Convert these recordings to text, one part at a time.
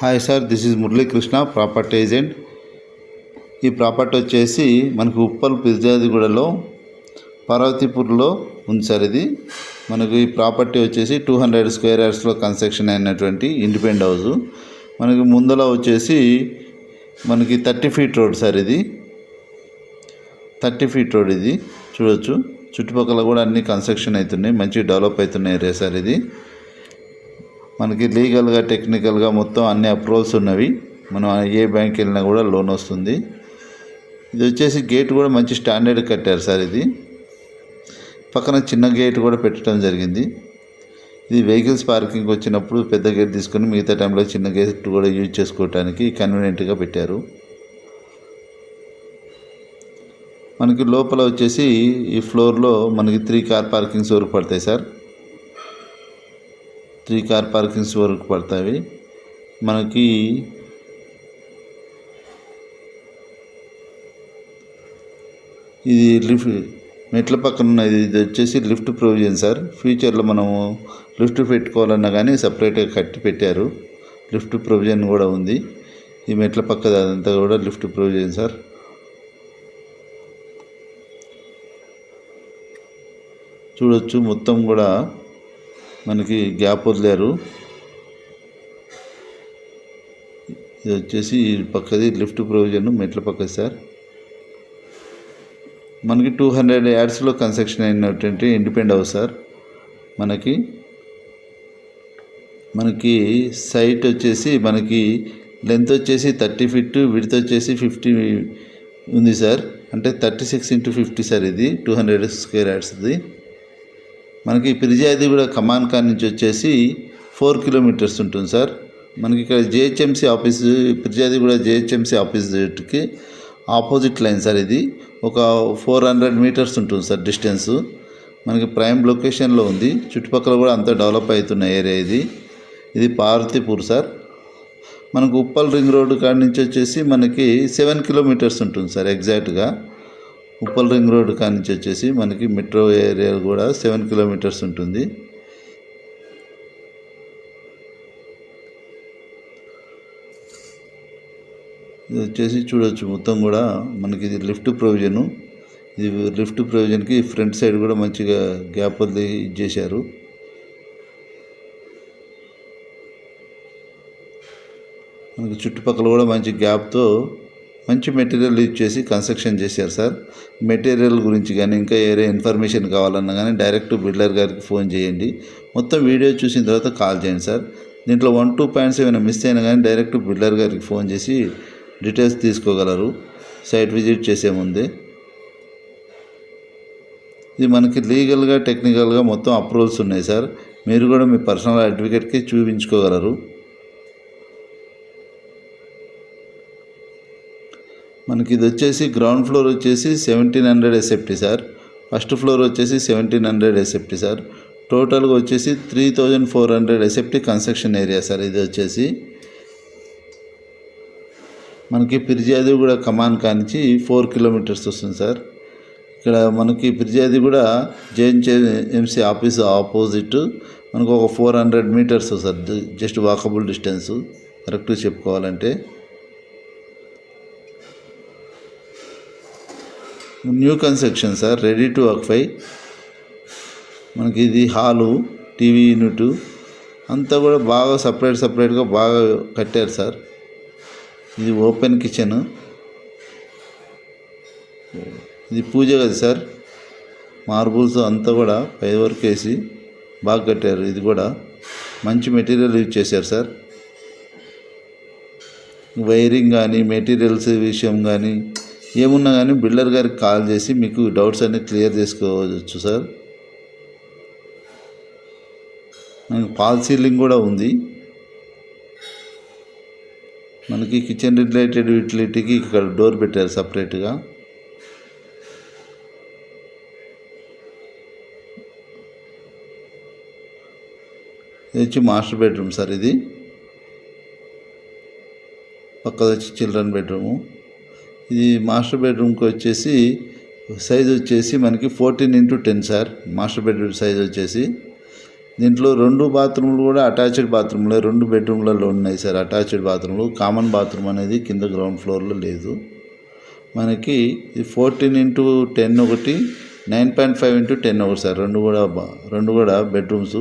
Hi sir this is Muralikrishna property agent ఈ property వచ్చేసి మనకు ఉప్పల్ పిర్జాదిగూడలో పార్వతీపూర్లో ఉంది సార్ ఇది. మనకు ఈ ప్రాపర్టీ వచ్చేసి టూ హండ్రెడ్ స్క్వేర్ యార్డ్స్లో కన్స్ట్రక్షన్ అయినటువంటి ఇండిపెండెంట్ హౌస్ మనకి ముందల వచ్చేసి మనకి థర్టీ ఫీట్ రోడ్ సార్ ఇది. థర్టీ ఫీట్ రోడ్ ఇది చూడొచ్చు. చుట్టుపక్కల కూడా అన్ని కన్స్ట్రక్షన్ అవుతున్నాయి మంచి డెవలప్ అవుతున్న ఏరియా సార్ ఇది. మనకి లీగల్గా టెక్నికల్గా మొత్తం అన్ని అప్రూవల్స్ ఉన్నవి. మనం ఏ బ్యాంక్ వెళ్ళినా కూడా లోన్ వస్తుంది. ఇది వచ్చేసి గేట్ కూడా మంచి స్టాండర్డ్ కట్టారు సార్ ఇది. పక్కన చిన్న గేట్ కూడా పెట్టడం జరిగింది. ఇది వెహికల్స్ పార్కింగ్ వచ్చినప్పుడు పెద్ద గేట్ తీసుకొని మిగతా టైంలో చిన్న గేట్ కూడా యూజ్ చేసుకోవడానికి కన్వీనియంట్గా పెట్టారు. మనకి లోపల వచ్చేసి ఈ ఫ్లోర్లో మనకి త్రీ కార్ పార్కింగ్స్ వరకు పడతాయి సార్. త్రీ కార్ పార్కింగ్స్ వరకు పడతాయి. మనకి ఇది లిఫ్ట్ మెట్ల పక్కన ఉన్నది ఇది వచ్చేసి లిఫ్ట్ ప్రొవిజన్ సార్. ఫ్యూచర్లో మనము లిఫ్ట్ పెట్టుకోవాలన్నా కానీ సపరేట్గా కట్టి పెట్టారు. లిఫ్ట్ ప్రొవిజన్ కూడా ఉంది. ఈ మెట్ల పక్కద అదంతా కూడా లిఫ్ట్ ప్రొవిజన్ సార్. చూడొచ్చు మొత్తం కూడా మనకి గ్యాప్ వదిలేరు ఇది వచ్చేసి ఈ పక్కది లిఫ్ట్ ప్రొవిజన్ మెట్ల పక్కది సార్. మనకి టూ హండ్రెడ్ యాడ్స్లో కన్స్ట్రక్షన్ అయినటువంటి ఇండిపెండ్ హౌస్ సార్ మనకి. మనకి సైట్ వచ్చేసి మనకి లెంత్ వచ్చేసి థర్టీ ఫిట్ విడ్త్ వచ్చేసి ఫిఫ్టీ ఉంది సార్. అంటే thirty six into fifty sir ఇది టూ హండ్రెడ్ స్క్వేర్ యాడ్స్ది. మనకి పిరిజాది కూడా కమాన్ కార్ నుంచి వచ్చేసి ఫోర్ కిలోమీటర్స్ ఉంటుంది సార్. మనకి ఇక్కడ జిహెచ్ఎంసీ ఆఫీస్ పిరిజాది కూడా ఆఫీస్కి ఆపోజిట్ లైన్ సార్ ఇది. ఒక ఫోర్ హండ్రెడ్ మీటర్స్ ఉంటుంది సార్ డిస్టెన్స్. మనకి ప్రైమ్ లొకేషన్లో ఉంది. చుట్టుపక్కల కూడా అంత డెవలప్ అవుతున్న ఏరియా ఇది. ఇది పార్వతీపూర్ సార్. మనకు ఉప్పల్ రింగ్ రోడ్ కాడ నుంచి వచ్చేసి మనకి సెవెన్ కిలోమీటర్స్ ఉంటుంది సార్ ఎగ్జాక్ట్గా. ఉప్పల్ రింగ్ రోడ్ కానించి వచ్చేసి మనకి మెట్రో ఏరియా కూడా సెవెన్ కిలోమీటర్స్ ఉంటుంది. ఇది వచ్చేసి చూడొచ్చు మొత్తం కూడా మనకి ఇది లిఫ్ట్ ప్రొవిజను. ఇది లిఫ్ట్ ప్రొవిజన్కి ఫ్రంట్ సైడ్ కూడా మంచిగా గ్యాప్ వదిలి ఇచ్చేశారు. మనకి చుట్టుపక్కల కూడా మంచి గ్యాప్తో మంచి మెటీరియల్ యూజ్ చేసి కన్స్ట్రక్షన్ చేశారు సార్. మెటీరియల్ గురించి కానీ ఇంకా ఏరే ఇన్ఫర్మేషన్ కావాలన్నా కానీ డైరెక్ట్ బిల్డర్ గారికి ఫోన్ చేయండి. మొత్తం వీడియో చూసిన తర్వాత కాల్ చేయండి సార్. దీంట్లో వన్ టూ పాయింట్స్ ఏమైనా మిస్ అయినా కానీ డైరెక్ట్ బిల్డర్ గారికి ఫోన్ చేసి డీటెయిల్స్ తీసుకోగలరు. సైట్ విజిట్ చేసే ముందే. ఇది మనకి లీగల్గా టెక్నికల్గా మొత్తం అప్రూవల్స్ ఉన్నాయి సార్. మీరు కూడా మీ పర్సనల్ అడ్వకేట్కి చూపించుకోగలరు. మనకి ఇది వచ్చేసి గ్రౌండ్ ఫ్లోర్ వచ్చేసి seventeen hundred S F T sir. First floor వచ్చేసి seventeen hundred S F T sir. టోటల్గా వచ్చేసి three thousand four hundred S F T construction area sir ఇది వచ్చేసి. మనకి పిర్జాది కూడా కమాన్ కానించి ఫోర్ కిలోమీటర్స్ వస్తుంది సార్. ఇక్కడ మనకి పిర్జాది కూడా జేఎన్జే ఎంసీ ఆఫీస్ ఆపోజిట్ మనకు ఒక four hundred metres sir just walkable distance కరెక్ట్గా చెప్పుకోవాలంటే. New construction sir. Ready to occupy మనకి ఇది హాలు టీవీ యూనిట్. అంతా కూడా బాగా సపరేట్ సపరేట్గా బాగా కట్టారు సార్. ఇది ఓపెన్ కిచెన్ ఇది పూజ కదా సార్. మార్బుల్స్ అంతా కూడా పై వరకు వేసి బాగా కట్టారు. ఇది కూడా మంచి మెటీరియల్ యూజ్ చేశారు సార్. వైరింగ్ కానీ మెటీరియల్స్ విషయం కానీ ఏమున్నా కానీ బిల్డర్ గారికి కాల్ చేసి మీకు డౌట్స్ అన్ని క్లియర్ చేసుకోవచ్చు సార్. మనకి పాల్ సీలింగ్ కూడా ఉంది. మనకి కిచెన్ రిలేటెడ్ యూటిలిటీకి ఇక్కడ డోర్ పెట్టారు సపరేట్గా. ఇది వచ్చి మాస్టర్ బెడ్రూమ్ సార్ ఇది. పక్కది వచ్చి చిల్డ్రన్ బెడ్రూము. ఇది మాస్టర్ బెడ్రూమ్కి వచ్చేసి సైజ్ వచ్చేసి మనకి fourteen into ten sir master bedroom size వచ్చేసి. దీంట్లో రెండు బాత్రూమ్లు కూడా అటాచ్డ్ బాత్రూమ్లే రెండు బెడ్రూమ్లలో ఉన్నాయి సార్ అటాచ్డ్ బాత్రూమ్లు. కామన్ బాత్రూమ్ అనేది కింద గ్రౌండ్ ఫ్లోర్లో లేదు. మనకి ఫోర్టీన్ ఇంటూ టెన్ ఒకటి nine point five into ten ఒకటి సార్. రెండు కూడా రెండు కూడా bedrooms.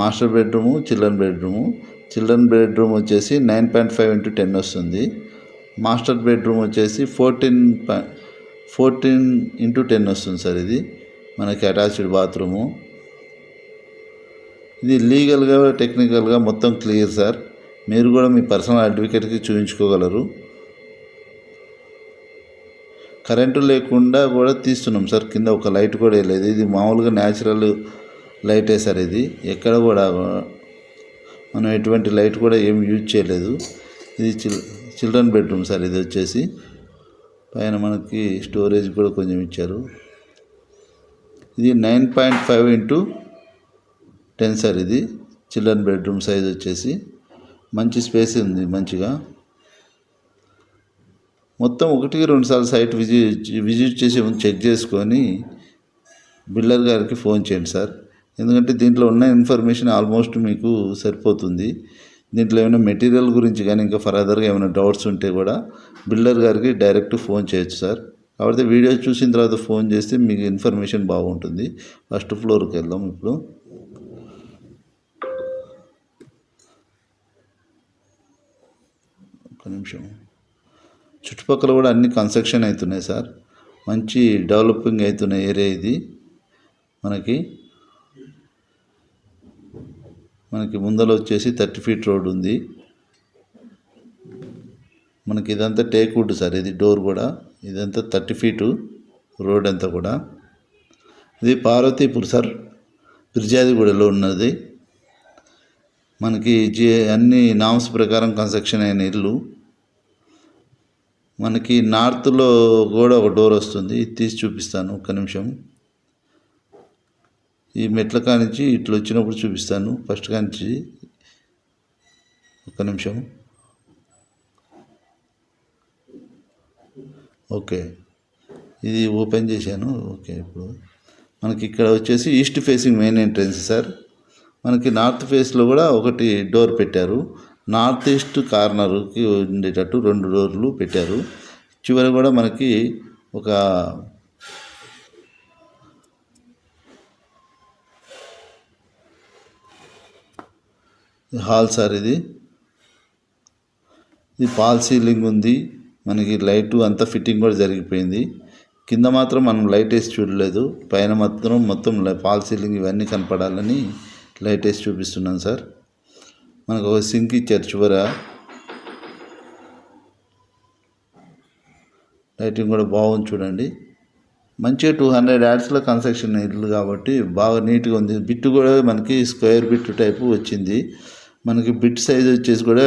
Master bedroom children bedroom. Children bedroom వచ్చేసి nine point five into ten వస్తుంది. మాస్టర్ బెడ్రూమ్ వచ్చేసి ఫోర్టీన్ ఫోర్టీన్ ఇంటూ టెన్ వస్తుంది సార్ ఇది. మనకి అటాచ్డ్ బాత్రూము. ఇది లీగల్గా టెక్నికల్గా మొత్తం క్లియర్ సార్. మీరు కూడా మీ పర్సనల్ అడ్వకేట్కి చూపించుకోగలరు కరెంటు లేకుండా కూడా తీస్తున్నాం సార్. కింద ఒక లైట్ కూడా వేయలేదు. ఇది మామూలుగా న్యాచురల్ లైటే సార్ ఇది. ఎక్కడ కూడా మనం ఎటువంటి లైట్ కూడా ఏం యూజ్ చేయలేదు. ఇది చిల్ చిల్డ్రన్ బెడ్రూమ్ సార్ ఇది వచ్చేసి. పైన మనకి స్టోరేజ్ కూడా కొంచెం ఇచ్చారు. ఇది nine point five into ten sir ఇది. చిల్డ్రన్ బెడ్రూమ్ సైజ్ వచ్చేసి. మంచి స్పేస్ ఉంది మంచిగా. మొత్తం ఒకటికి రెండు సార్లు సైట్ విజిట్ విజిట్ చేసి ముందు చెక్ చేసుకొని బిల్డర్ గారికి ఫోన్ చేయండి సార్. ఎందుకంటే దీంట్లో ఉన్న ఇన్ఫర్మేషన్ ఆల్మోస్ట్ మీకు సరిపోతుంది. దీంట్లో ఏమైనా మెటీరియల్ గురించి కానీ ఇంకా ఫర్దర్గా ఏమైనా డౌట్స్ ఉంటే కూడా బిల్డర్ గారికి డైరెక్ట్ ఫోన్ చేయొచ్చు సార్. కాబట్టి వీడియో చూసిన తర్వాత ఫోన్ చేస్తే మీకు ఇన్ఫర్మేషన్ బాగుంటుంది. ఫస్ట్ ఫ్లోర్కి వెళ్దాం ఇప్పుడు. ఒక నిమిషం. చుట్టుపక్కల కూడా అన్ని కన్స్ట్రక్షన్ అవుతున్నాయి సార్. మంచి డెవలపింగ్ అవుతున్న ఏరియా ఇది మనకి. మనకి ముందర వచ్చేసి థర్టీ ఫీట్ రోడ్ ఉంది. మనకి ఇదంతా టేక్వుడ్ సార్ ఇది డోర్ కూడా. ఇదంతా థర్టీ ఫీటు రోడ్ అంతా కూడా. ఇది పార్వతీపూర్ సార్ ఫిర్జాదిగూడలో ఉన్నది. మనకి జే అన్ని నామ్స్ ప్రకారం కన్స్ట్రక్షన్ అయిన ఇల్లు. మనకి నార్త్లో కూడా ఒక డోర్ వస్తుంది. తీసి చూపిస్తాను ఒక్క నిమిషం. ఈ మెట్ల కానించి ఇట్లా వచ్చినప్పుడు చూపిస్తాను. ఫస్ట్ కానించి ఒక్క నిమిషం. ఓకే. ఇది ఓపెన్ చేశాను. ఓకే ఇప్పుడు మనకి ఇక్కడ వచ్చేసి east facing main entrance sir. మనకి నార్త్ ఫేస్లో కూడా ఒకటి డోర్ పెట్టారు. నార్త్ ఈస్ట్ కార్నర్కి ఉండేటట్టు రెండు డోర్లు పెట్టారు. చివరి కూడా మనకి ఒక హాల్ సార్ ఇది. ఇది పాల్ సీలింగ్ ఉంది. మనకి లైట్ అంతా ఫిట్టింగ్ కూడా జరిగిపోయింది. కింద మాత్రం మనం లైట్ వేసి చూడలేదు. పైన మాత్రం మొత్తం లై- సీలింగ్ ఇవన్నీ కనపడాలని లైట్ వేసి చూపిస్తున్నాను సార్. మనకు ఒక సింక్ ఇచ్చారు చివర. లైటింగ్ కూడా బాగుంది చూడండి. మంచిగా టూ హండ్రెడ్ యాడ్స్లో కన్స్ట్రక్షన్ ఇల్లు కాబట్టి బాగా నీట్గా ఉంది. బిట్ కూడా మనకి స్క్వేర్ బిట్ టైపు వచ్చింది. మనకి బిట్ సైజ్ వచ్చేసి కూడా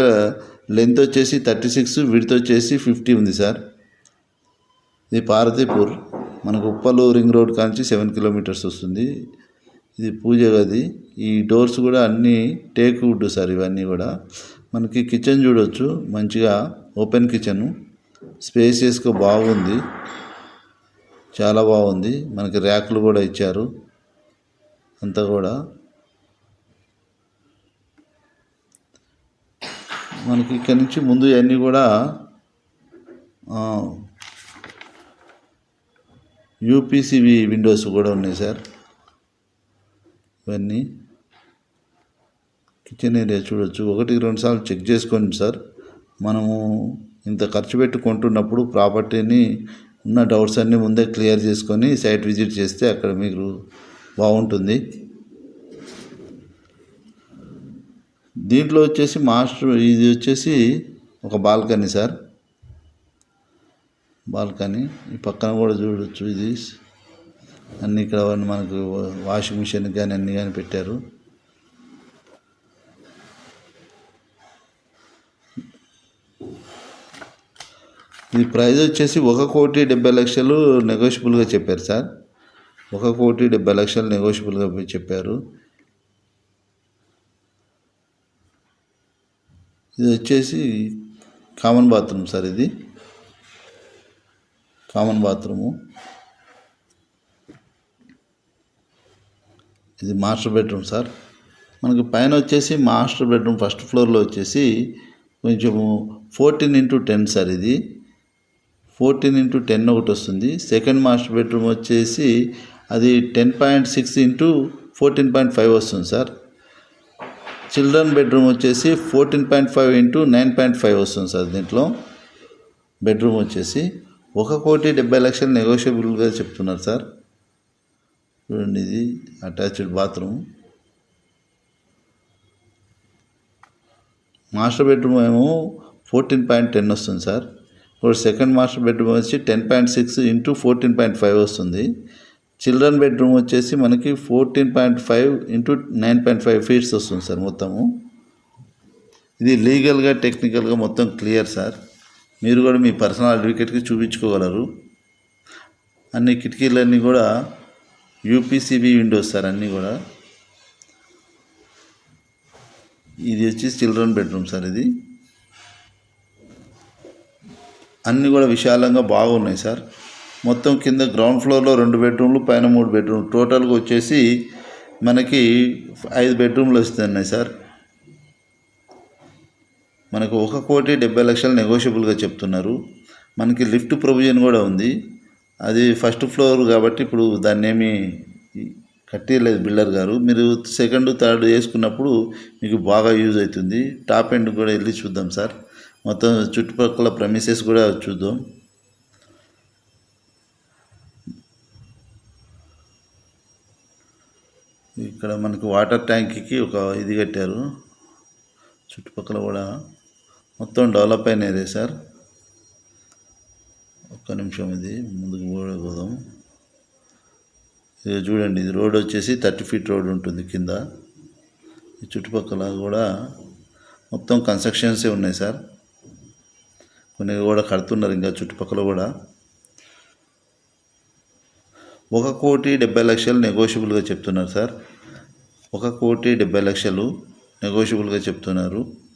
లెంత్ వచ్చేసి థర్టీ సిక్స్ విడ్త్ వచ్చేసి ఫిఫ్టీ ఉంది సార్. ఇది పార్వతీపూర్. మనకు ఉప్పలు రింగ్ రోడ్ కాంచి సెవెన్ కిలోమీటర్స్ వస్తుంది. ఇది పూజ గది. ఈ డోర్స్ కూడా అన్నీ టేక్ వుడ్ సార్ ఇవన్నీ కూడా. మనకి కిచెన్ చూడొచ్చు. మంచిగా ఓపెన్ కిచెను స్పేసియస్గా బాగుంది. చాలా బాగుంది. మనకి ర్యాకులు కూడా ఇచ్చారు. అంతా కూడా. మనకి ఇక్కడి నుంచి ముందు ఇవన్నీ కూడా యూపీసీవి విండోస్ కూడా ఉన్నాయి సార్. ఇవన్నీ. కిచెన్ ఏరియా చూడొచ్చు. ఒకటికి రెండు సార్లు చెక్ చేసుకోండి సార్. మనము ఇంత ఖర్చు పెట్టి కొంటున్నప్పుడు ప్రాపర్టీని ఉన్న డౌట్స్ అన్నీ ముందే క్లియర్ చేసుకొని సైట్ విజిట్ చేస్తే అక్కడ మీకు బాగుంటుంది. దీంట్లో వచ్చేసి మాస్టర్ ఇది వచ్చేసి ఒక బాల్కనీ సార్. బాల్కనీ ఈ పక్కన కూడా చూడొచ్చు ఇది. అన్ని ఇక్కడ మనకు వాషింగ్ మిషన్ కానీ అన్నీ కానీ పెట్టారు. ఇది ప్రైజ్ వచ్చేసి ఒక కోటి డెబ్బై లక్షలు నెగోషియబుల్గా చెప్పారు సార్. ఒక కోటి డెబ్బై లక్షలు నెగోషియబుల్గా చెప్పారు. ఇది వచ్చేసి కామన్ బాత్రూమ్ సార్ ఇది. కామన్ బాత్రూము ఇది మాస్టర్ బెడ్రూమ్ సార్. మనకి పైన వచ్చేసి మాస్టర్ బెడ్రూమ్ ఫస్ట్ ఫ్లోర్లో వచ్చేసి కొంచెము ఫోర్టీన్ ఇంటూ టెన్ సార్ ఇది. ఫోర్టీన్ ఇంటూ టెన్ ఒకటి వస్తుంది. సెకండ్ మాస్టర్ బెడ్రూమ్ వచ్చేసి అది ten point six into fourteen point five వస్తుంది సార్. చిల్డ్రన్ బెడ్రూమ్ వచ్చేసి fourteen point five into nine point five వస్తుంది సార్ దీంట్లో. బెడ్రూమ్ వచ్చేసి ఒక కోటి డెబ్బై లక్షలు నెగోషియబుల్గా చెప్తున్నారు సార్. చూడండి ఇది అటాచ్డ్ బాత్రూమ్. మాస్టర్ బెడ్రూమ్ ఏమో ఫోర్టీన్ పాయింట్ టెన్ వస్తుంది సార్. ఇప్పుడు సెకండ్ మాస్టర్ బెడ్రూమ్ వచ్చి ten point six into fourteen point five వస్తుంది. చిల్డ్రన్ బెడ్రూమ్ వచ్చేసి మనకి fourteen point five into nine point five feets వస్తుంది సార్ మొత్తము. ఇది లీగల్గా టెక్నికల్గా మొత్తం క్లియర్ సార్. మీరు కూడా మీ పర్సనల్ అడ్వకేట్కి చూపించుకోగలరు. అన్ని కిటికీలన్నీ కూడా యూపీసీబీ విండోస్ సార్ అన్నీ కూడా. ఇది వచ్చి చిల్డ్రన్ బెడ్రూమ్ సార్ ఇది. అన్నీ కూడా విశాలంగా బాగున్నాయి సార్. మొత్తం కింద గ్రౌండ్ ఫ్లోర్లో రెండు బెడ్రూమ్లు పైన మూడు బెడ్రూమ్ టోటల్గా వచ్చేసి మనకి ఐదు బెడ్రూమ్లు వస్తున్నాయి సార్. మనకు ఒక కోటి డెబ్బై లక్షలు నెగోషియబుల్గా చెప్తున్నారు. మనకి లిఫ్ట్ ప్రొవిజన్ కూడా ఉంది. అది ఫస్ట్ ఫ్లోర్ కాబట్టి ఇప్పుడు దాన్ని ఏమి కట్టేయలేదు బిల్డర్ గారు. మీరు సెకండ్ థర్డ్ వేసుకున్నప్పుడు మీకు బాగా యూజ్ అవుతుంది. టాప్ ఎండ్ కూడా వెళ్ళి చూద్దాం సార్. మొత్తం చుట్టుపక్కల ప్రమిసెస్ కూడా చూద్దాం. ఇక్కడ మనకు వాటర్ ట్యాంక్కి ఒక ఇది కట్టారు. చుట్టుపక్కల కూడా మొత్తం డెవలప్ అయిన సార్. ఒక్క నిమిషం ఇది ముందుకు పోదాం. ఇది చూడండి ఇది రోడ్ వచ్చేసి థర్టీ ఫీట్ రోడ్ ఉంటుంది కింద. ఈ చుట్టుపక్కల కూడా మొత్తం కన్స్ట్రక్షన్సే ఉన్నాయి సార్. కొన్ని కూడా కడుతున్నారు ఇంకా చుట్టుపక్కల కూడా. ఒక కోటి డెబ్బై లక్షలు నెగోషియబుల్గా చెప్తున్నారు సార్. ఒక కోటి డెబ్బై లక్షలు నెగోషియబుల్గా చెప్తున్నారు.